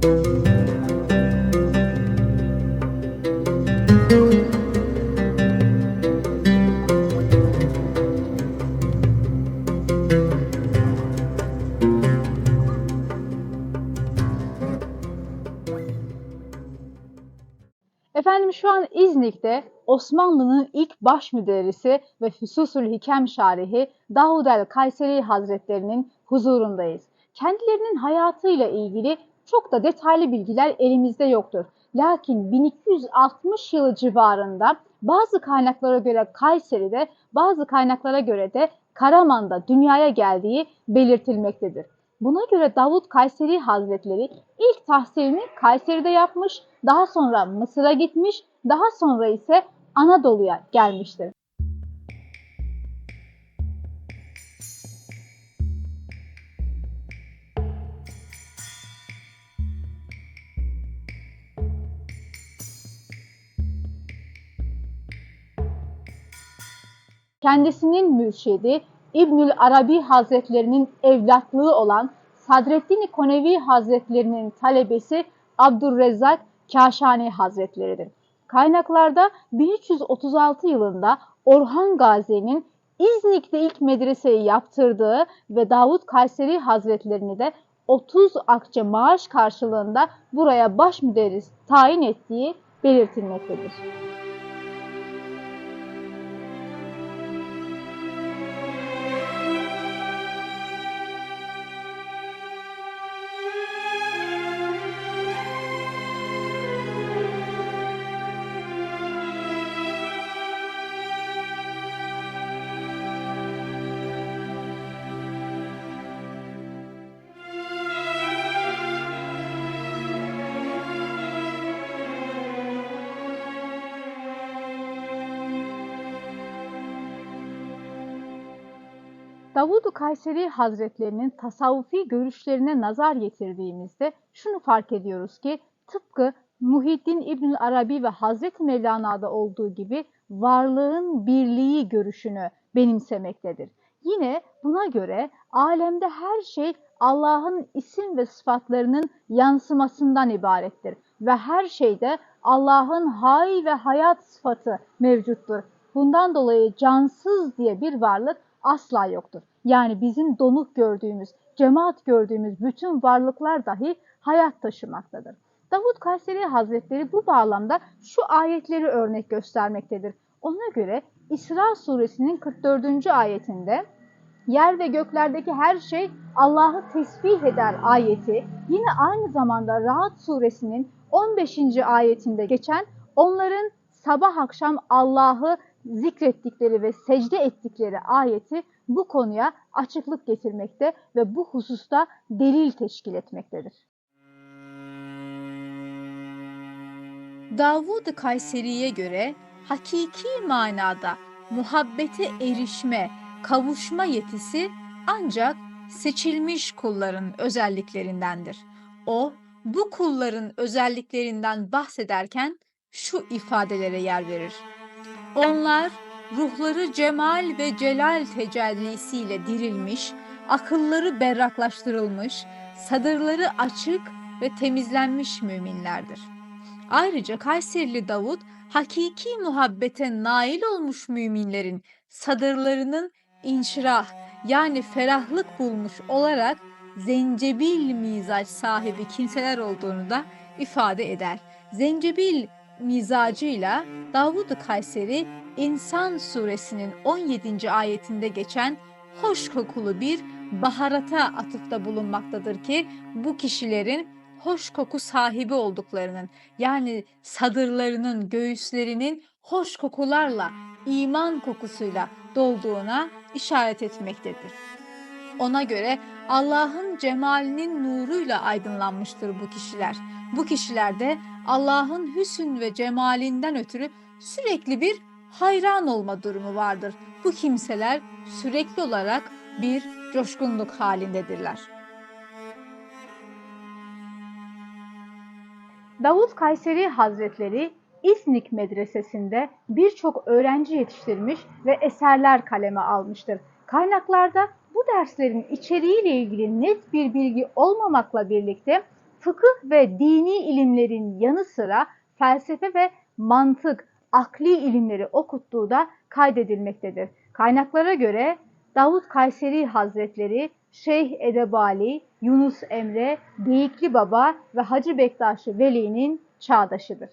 Efendim şu an İznik'te Osmanlı'nın ilk baş müderrisi ve Füsusül Hikem Şarihi Davud el Kayseri Hazretlerinin huzurundayız. Kendilerinin hayatıyla ilgili çok da detaylı bilgiler elimizde yoktur. Lakin 1260 yılı civarında bazı kaynaklara göre Kayseri'de, bazı kaynaklara göre de Karaman'da dünyaya geldiği belirtilmektedir. Buna göre Davut Kayseri Hazretleri ilk tahsilini Kayseri'de yapmış, daha sonra Mısır'a gitmiş, daha sonra ise Anadolu'ya gelmiştir. Kendisinin mürşidi İbnül Arabi Hazretlerinin evlatlığı olan Sadreddin Konevi Hazretlerinin talebesi Abdurrezzak Kaşani Hazretleridir. Kaynaklarda 1336 yılında Orhan Gazi'nin İznik'te ilk medreseyi yaptırdığı ve Davut Kayseri Hazretlerini de 30 akçe maaş karşılığında buraya baş müderris tayin ettiği belirtilmektedir. Davud-u Kayseri Hazretlerinin tasavvufi görüşlerine nazar getirdiğimizde şunu fark ediyoruz ki tıpkı Muhyiddin İbnül Arabi ve Hazreti Mevlana'da olduğu gibi varlığın birliği görüşünü benimsemektedir. Yine buna göre alemde her şey Allah'ın isim ve sıfatlarının yansımasından ibarettir ve her şeyde Allah'ın hay ve hayat sıfatı mevcuttur. Bundan dolayı cansız diye bir varlık asla yoktur. Yani bizim donuk gördüğümüz, cemaat gördüğümüz bütün varlıklar dahi hayat taşımaktadır. Davud Kayseri Hazretleri bu bağlamda şu ayetleri örnek göstermektedir. Ona göre İsra suresinin 44. ayetinde yer ve göklerdeki her şey Allah'ı tesbih eder ayeti yine aynı zamanda Rahat suresinin 15. ayetinde geçen onların sabah akşam Allah'ı zikrettikleri ve secde ettikleri ayeti bu konuya açıklık getirmekte ve bu hususta delil teşkil etmektedir. Davud Kayseri'ye göre hakiki manada muhabbete erişme, kavuşma yetisi ancak seçilmiş kulların özelliklerindendir. O, bu kulların özelliklerinden bahsederken şu ifadelere yer verir. Onlar ruhları cemal ve celal tecellisiyle dirilmiş, akılları berraklaştırılmış, sadırları açık ve temizlenmiş müminlerdir. Ayrıca Kayserili Davud hakiki muhabbete nail olmuş müminlerin sadırlarının inşirah yani ferahlık bulmuş olarak zencebil mizaç sahibi kimseler olduğunu da ifade eder. Zencebil mizacıyla Davud-u Kayseri İnsan suresinin 17. ayetinde geçen hoş kokulu bir baharata atıfta bulunmaktadır ki bu kişilerin hoş koku sahibi olduklarının yani sadırlarının, göğüslerinin hoş kokularla, iman kokusuyla dolduğuna işaret etmektedir. Ona göre Allah'ın cemalinin nuruyla aydınlanmıştır bu kişiler. Bu kişilerde Allah'ın hüsün ve cemalinden ötürü sürekli bir hayran olma durumu vardır. Bu kimseler sürekli olarak bir coşkunluk halindedirler. Davut Kayseri Hazretleri İznik Medresesi'nde birçok öğrenci yetiştirmiş ve eserler kaleme almıştır. Kaynaklarda bu derslerin içeriğiyle ilgili net bir bilgi olmamakla birlikte fıkıh ve dini ilimlerin yanı sıra felsefe ve mantık, akli ilimleri okuttuğu da kaydedilmektedir. Kaynaklara göre Davut Kayseri Hazretleri, Şeyh Edebali, Yunus Emre, Geyikli Baba ve Hacı Bektaşi Veli'nin çağdaşıdır.